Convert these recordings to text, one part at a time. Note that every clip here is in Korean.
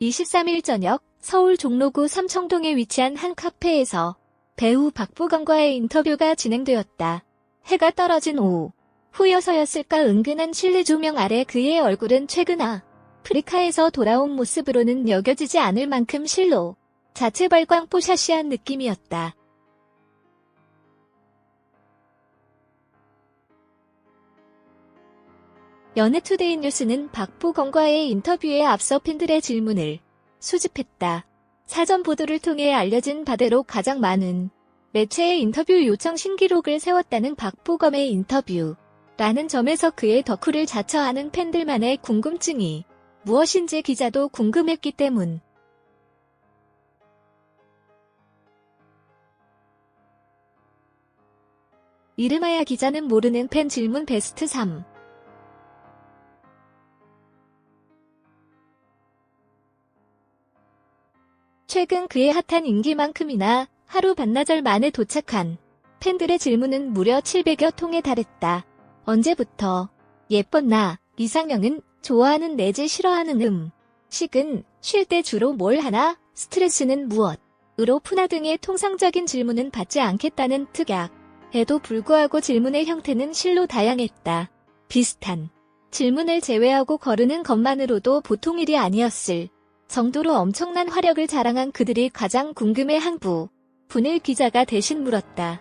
23일 저녁 서울 종로구 삼청동에 위치한 한 카페에서 배우 박보검과의 인터뷰가 진행되었다. 해가 떨어진 오후. 후여서였을까 은근한 실내 조명 아래 그의 얼굴은 최근 아 프리카에서 돌아온 모습으로는 여겨지지 않을 만큼 실로 자체 발광 뽀샤시한 느낌이었다. 연애투데이 뉴스는 박보검과의 인터뷰에 앞서 팬들의 질문을 수집했다. 사전 보도를 통해 알려진 바대로 가장 많은 매체의 인터뷰 요청 신기록을 세웠다는 박보검의 인터뷰. 라는 점에서 그의 덕후를 자처하는 팬들만의 궁금증이 무엇인지 기자도 궁금했기 때문. 이름하야 기자는 모르는 팬 질문 베스트 3. 최근 그의 핫한 인기만큼이나 하루 반나절 만에 도착한 팬들의 질문은 무려 700여 통에 달했다. 언제부터? 예쁜 나, 이상형은 좋아하는 내지 싫어하는 음. 식은 쉴 때 주로 뭘 하나? 스트레스는 무엇? 으로 푸나 등의 통상적인 질문은 받지 않겠다는 특약. 에도 불구하고 질문의 형태는 실로 다양했다. 비슷한 질문을 제외하고 거르는 것만으로도 보통 일이 아니었을 정도로 엄청난 화력을 자랑한 그들이 가장 궁금해한 부 분을 기자가 대신 물었다.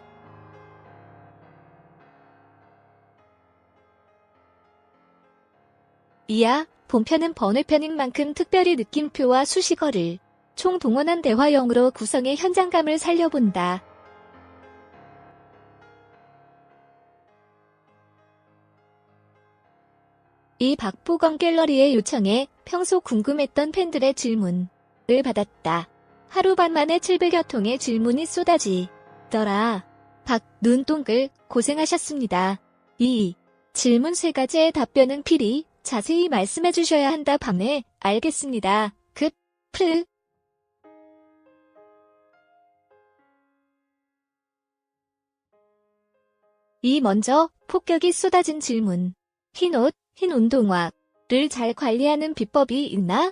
이야, 본편은 번외편인 만큼 특별히 느낌표와 수식어를 총 동원한 대화형으로 구성의 현장감을 살려본다. 이 박보검 갤러리의 요청에 평소 궁금했던 팬들의 질문을 받았다. 하루 반 만에 700여 통의 질문이 쏟아지더라. 박, 눈동글, 고생하셨습니다. 이 질문 세 가지의 답변은 필히 자세히 말씀해 주셔야 한다 밤에 알겠습니다. 급, 플. 이 먼저 폭격이 쏟아진 질문. 흰 옷, 흰 운동화 를 잘 관리하는 비법이 있나?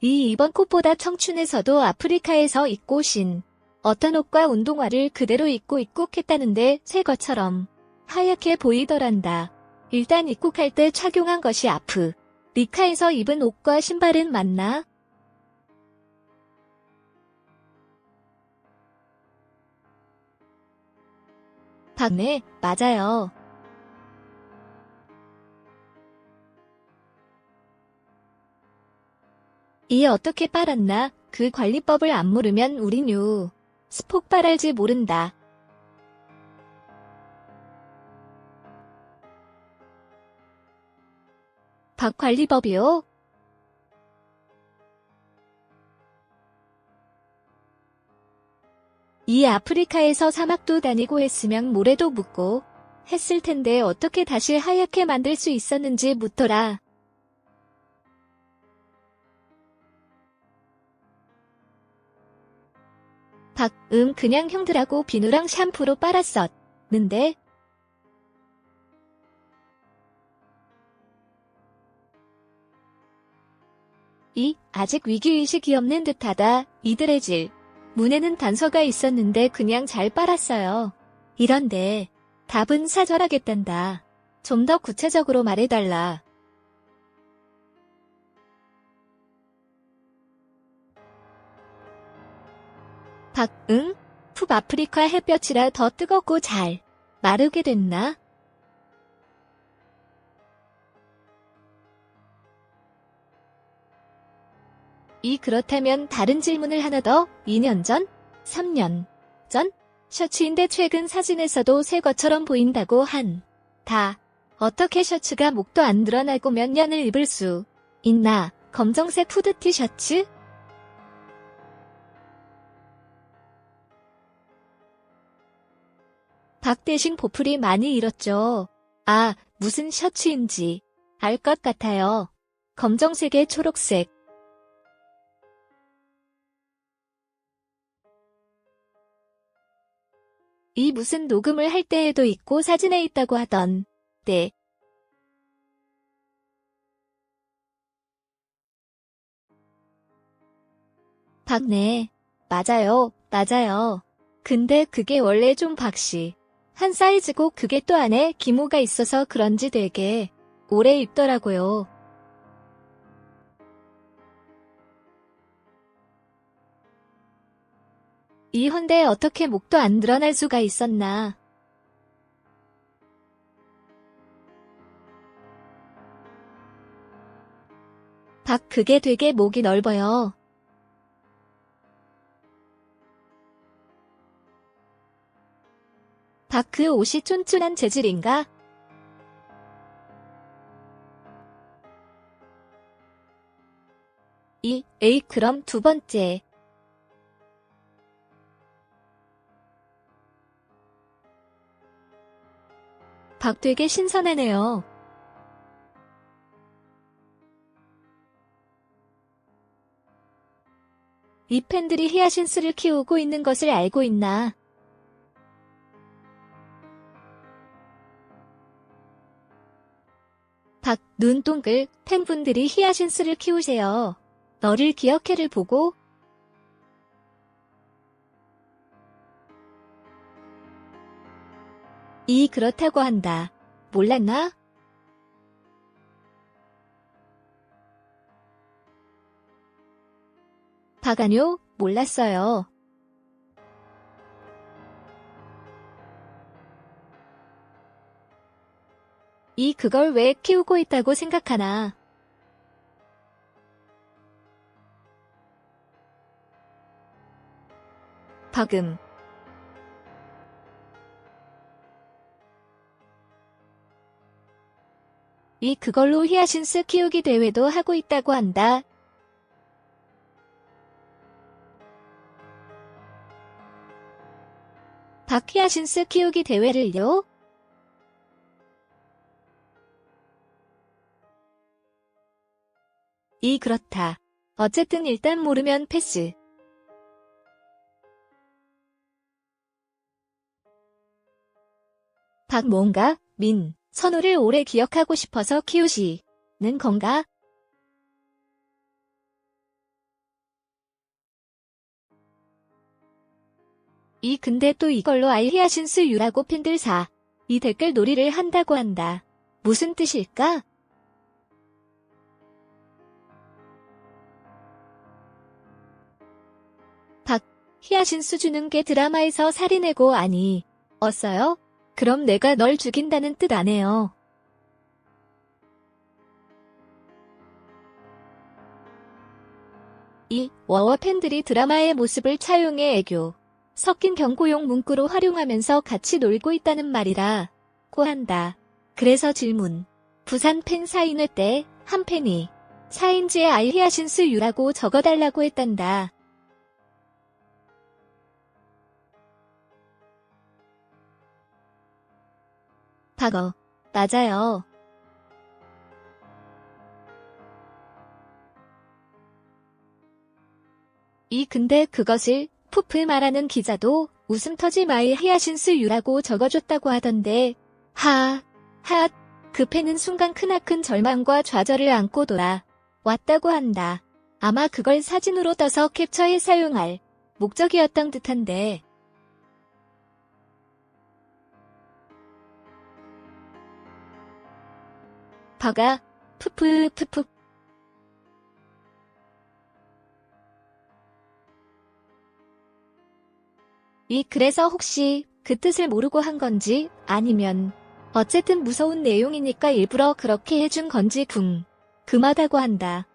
이 이번 꽃보다 청춘에서도 아프리카에서 입고 신 어떤 옷과 운동화를 그대로 입고 입국했다는데 새 것처럼 하얗게 보이더란다. 일단 입국할 때 착용한 것이 아프. 리카에서 입은 옷과 신발은 맞나? 박네, 맞아요. 이 어떻게 빨았나? 그 관리법을 안 모르면 우린 요. 스폭발할지 모른다. 박관리법이요? 이 아프리카에서 사막도 다니고 했으면 모래도 묻고 했을 텐데 어떻게 다시 하얗게 만들 수 있었는지 묻더라. 박, 음, 그냥 형들하고 비누랑 샴푸로 빨았었는데. 이, 아직 위기의식이 없는 듯하다. 이들의 질. 문에는 단서가 있었는데 그냥 잘 빨았어요. 이런데, 답은 사절하겠단다. 좀 더 구체적으로 말해달라. 박, 응? 푸아프리카 햇볕이라 더 뜨겁고 잘 마르게 됐나? 이 그렇다면 다른 질문을 하나 더 2년 전? 3년 전? 셔츠인데 최근 사진에서도 새 것처럼 보인다고 한. 다. 어떻게 셔츠가 목도 안 드러나고 몇 년을 입을 수 있나? 검정색 푸드 티셔츠? 박 대신 보풀이 많이 잃었죠. 아, 무슨 셔츠인지 알 것 같아요. 검정색에 초록색. 이 무슨 녹음을 할 때에도 있고 사진에 있다고 하던 네. 박네. 맞아요, 맞아요. 근데 그게 원래 좀 박씨. 한 사이즈고 그게 또 안에 기모가 있어서 그런지 되게 오래 입더라고요. 이 헌데 어떻게 목도 안 드러날 수가 있었나. 박 그게 되게 목이 넓어요. 박 그 옷이 쫀쫀한 재질인가? 이, 에이 그럼 두 번째. 박 되게 신선하네요. 이 팬들이 히아신스를 키우고 있는 것을 알고 있나? 박, 눈동글, 팬분들이 히아신스를 키우세요. 너를 기억해를 보고 이 그렇다고 한다. 몰랐나? 박아뇨, 몰랐어요. 이 그걸 왜 키우고 있다고 생각하나? 박음 이 그걸로 히아신스 키우기 대회도 하고 있다고 한다. 박히아신스 키우기 대회를요? 이 그렇다. 어쨌든 일단 모르면 패스. 박 뭔가, 민, 선우를 오래 기억하고 싶어서 키우시는 건가? 이 근데 또 이걸로 알히아신스 유라고 팬들 사. 이 댓글 놀이를 한다고 한다. 무슨 뜻일까? 박, 히아신스 주는 게 드라마에서 살인해고 아니. 어어요 그럼 내가 널 죽인다는 뜻 아네요. 이 워워 팬들이 드라마의 모습을 차용해 애교. 섞인 경고용 문구로 활용하면서 같이 놀고 있다는 말이라 고 한다. 그래서 질문. 부산 팬 사인회 때 한 팬이 사인지에 알히아신스 유라고 적어달라고 했단다. 박어. 맞아요. 이 근데 그것을 푸프 말하는 기자도 웃음 터지 마이 히아신스 유라고 적어줬다고 하던데 하, 하, 그 팬은 순간 크나큰 절망과 좌절을 안고 돌아 왔다고 한다. 아마 그걸 사진으로 떠서 캡처해 사용할 목적이었던 듯한데 푸프 푸프 이 그래서 혹시 그 뜻을 모르고 한 건지 아니면 어쨌든 무서운 내용이니까 일부러 그렇게 해준 건지 궁 금하다고 한다.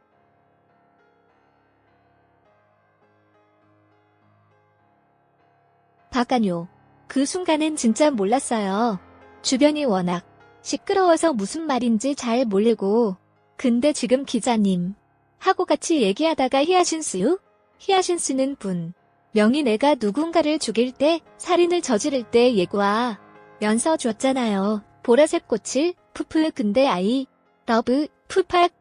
박간요. 그 순간엔 진짜 몰랐어요. 주변이 워낙 시끄러워서 무슨 말인지 잘 모르고 근데 지금 기자님 하고 같이 얘기하다가 히아신스유? 히아신스는 분 명이 내가 누군가를 죽일 때, 살인을 저지를 때 예고와 면서 줬잖아요. 보라색 꽃을, 푸프 근데 아이, 러브, 푸팍.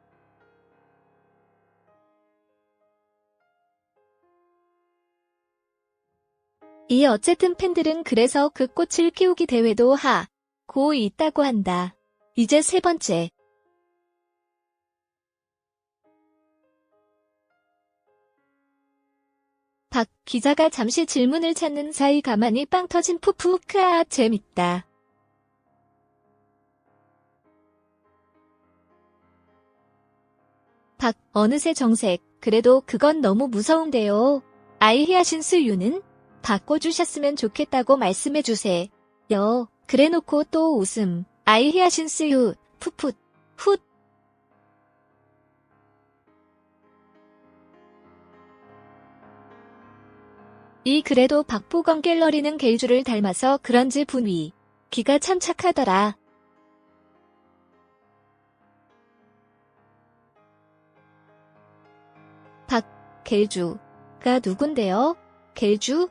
이 어쨌든 팬들은 그래서 그 꽃을 키우기 대회도 하, 고 있다고 한다. 이제 세 번째. 박 기자가 잠시 질문을 찾는 사이 가만히 빵 터진 푸푸 크아 재밌다. 박 어느새 정색. 그래도 그건 너무 무서운데요. 아이히아신스 유는 바꿔주셨으면 좋겠다고 말씀해주세요. 그래놓고 또 웃음. 아이 히아신스 유 푸풋 훗 이 그래도 박보검 갤러리는 겔주를 닮아서 그런지 분위. 기가 참 착하더라. 박, 겔주가 누군데요? 겔주?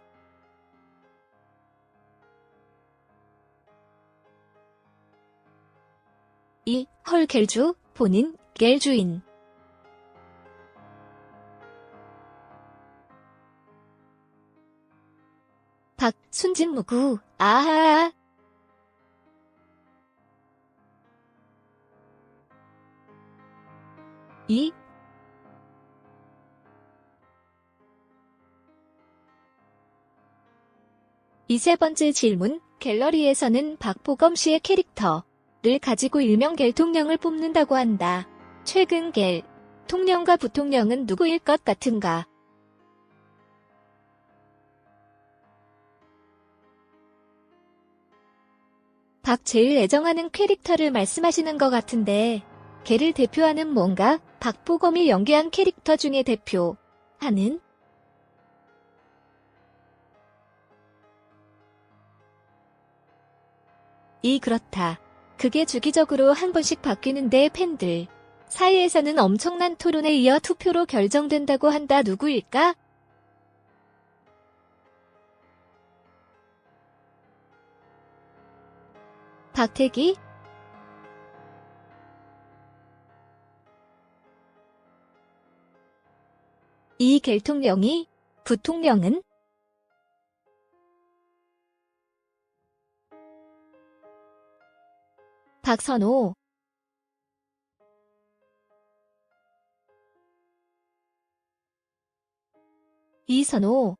이, 헐 겔주, 본인, 겔주인. 박, 순진 무구, 아하. 이, 이 세 번째 질문, 갤러리에서는 박보검 씨의 캐릭터 를 가지고 일명 갤통령을 뽑는다고 한다. 최근 갤, 통령과 부통령은 누구일 것 같은가? 박 제일 애정하는 캐릭터를 말씀하시는 것 같은데, 걔를 대표하는 뭔가 박보검이 연기한 캐릭터 중에 대표 하는 이 그렇다. 그게 주기적으로 한 번씩 바뀌는데 팬들 사이에서는 엄청난 토론에 이어 투표로 결정된다고 한다. 누구일까? 박태기? 이 갤통령이 부통령은 박선호. 이선호.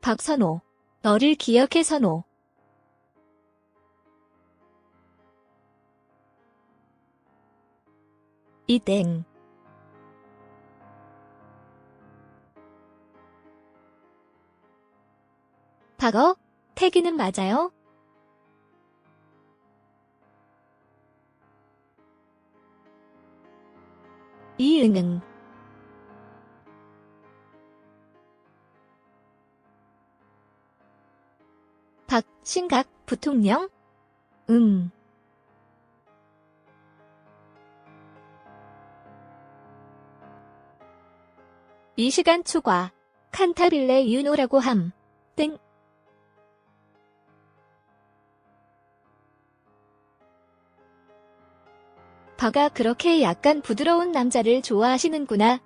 박선호 너를 기억해 선호. 이땡 박어? 태기는 맞아요? 이응응 박, 신각, 부통령? 음. 이 시간 초과. 칸타빌레 유노라고 함. 땡. 바가 그렇게 약간 부드러운 남자를 좋아하시는구나.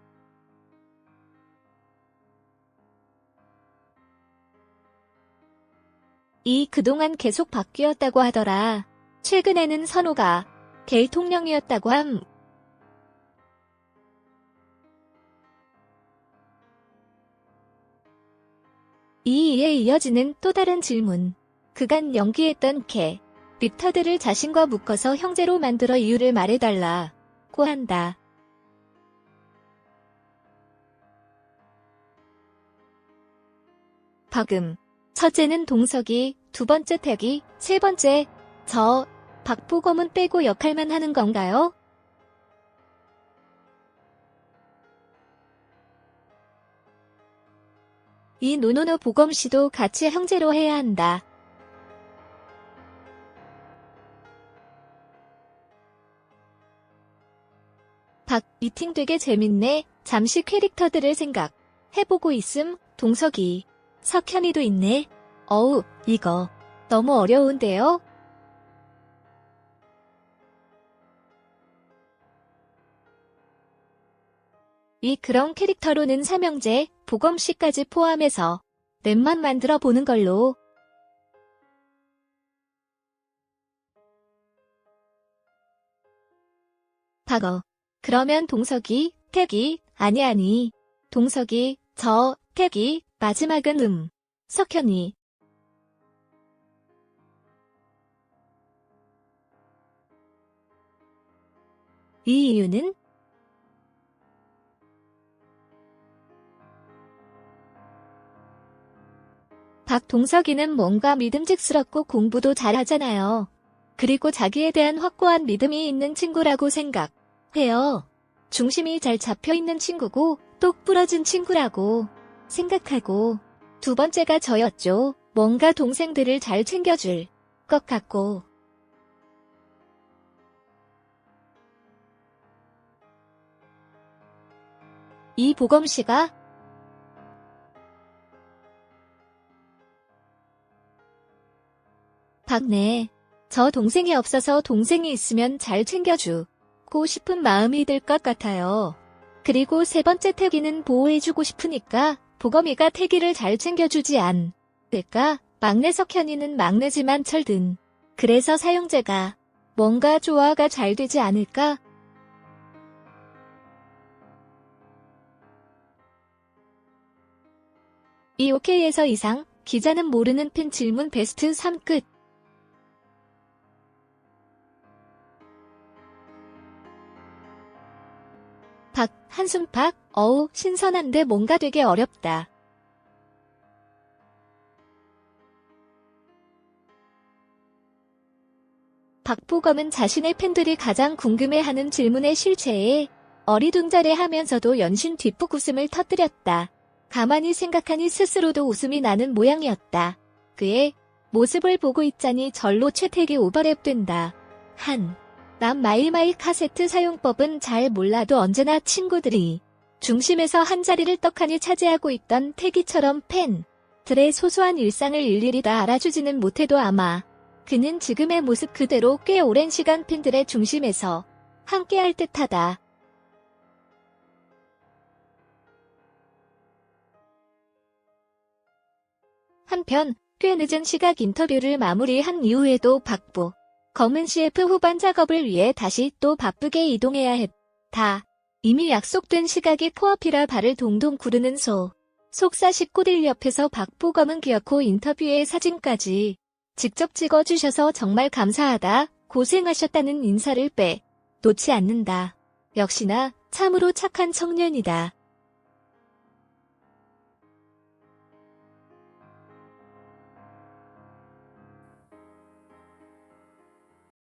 이 그동안 계속 바뀌었다고 하더라. 최근에는 선호가 대통령이었다고 함. 이에 이어지는 또 다른 질문. 그간 연기했던 캐, 릭터들을 자신과 묶어서 형제로 만들어 이유를 말해달라. 고 한다. 박음. 첫째는 동석이, 두 번째 태기, 세 번째, 저, 박보검은 빼고 역할만 하는 건가요? 이 노노노 보검 씨도 같이 형제로 해야 한다. 박, 미팅 되게 재밌네. 잠시 캐릭터들을 생각. 해보고 있음, 동석이. 석현이도 있네. 어우, 이거. 너무 어려운데요? 이 그런 캐릭터로는 삼형제, 보검씨까지 포함해서 랩만 만들어 보는 걸로. 박어. 그러면 동석이, 태기, 아니 아니. 동석이, 저, 태기, 마지막은 음. 석현이. 이 이유는 박동석이는 뭔가 믿음직스럽고 공부도 잘하잖아요. 그리고 자기에 대한 확고한 믿음이 있는 친구라고 생각 해요. 중심이 잘 잡혀 있는 친구고 똑 부러진 친구라고 생각하고 두 번째가 저였죠. 뭔가 동생들을 잘 챙겨줄 것 같고 이 보검 씨가 박네. 저 동생이 없어서 동생이 있으면 잘 챙겨주 고 싶은 마음이 들 것 같아요. 그리고 세 번째 태기는 보호해주고 싶으니까 보검이가 태기를 잘 챙겨주지 않을까? 막내 석현이는 막내지만 철든. 그래서 사용제가 뭔가 조화가 잘 되지 않을까? 이 OK에서 이상, 기자는 모르는 팬 질문 베스트 3 끝. 한숨 팍, 어우, 신선한데 뭔가 되게 어렵다. 박보검은 자신의 팬들이 가장 궁금해하는 질문의 실체에 어리둥절해하면서도 연신 뒷북 웃음을 터뜨렸다. 가만히 생각하니 스스로도 웃음이 나는 모양이었다. 그의 모습을 보고 있자니 절로 채택이 오버랩된다. 한. 남 마일마일 카세트 사용법은 잘 몰라도 언제나 친구들이 중심에서 한 자리를 떡하니 차지하고 있던 태기처럼 팬들의 소소한 일상을 일일이 다 알아주지는 못해도 아마 그는 지금의 모습 그대로 꽤 오랜 시간 팬들의 중심에서 함께할 듯하다. 한편 꽤 늦은 시각 인터뷰를 마무리한 이후에도 박보 검은 CF 후반 작업을 위해 다시 또 바쁘게 이동해야 했다. 이미 약속된 시각이 코앞이라 발을 동동 구르는 소. 속사 식구들 옆에서 박보검은 귀엽고 인터뷰의 사진까지 직접 찍어주셔서 정말 감사하다. 고생하셨다는 인사를 빼 놓지 않는다. 역시나 참으로 착한 청년이다.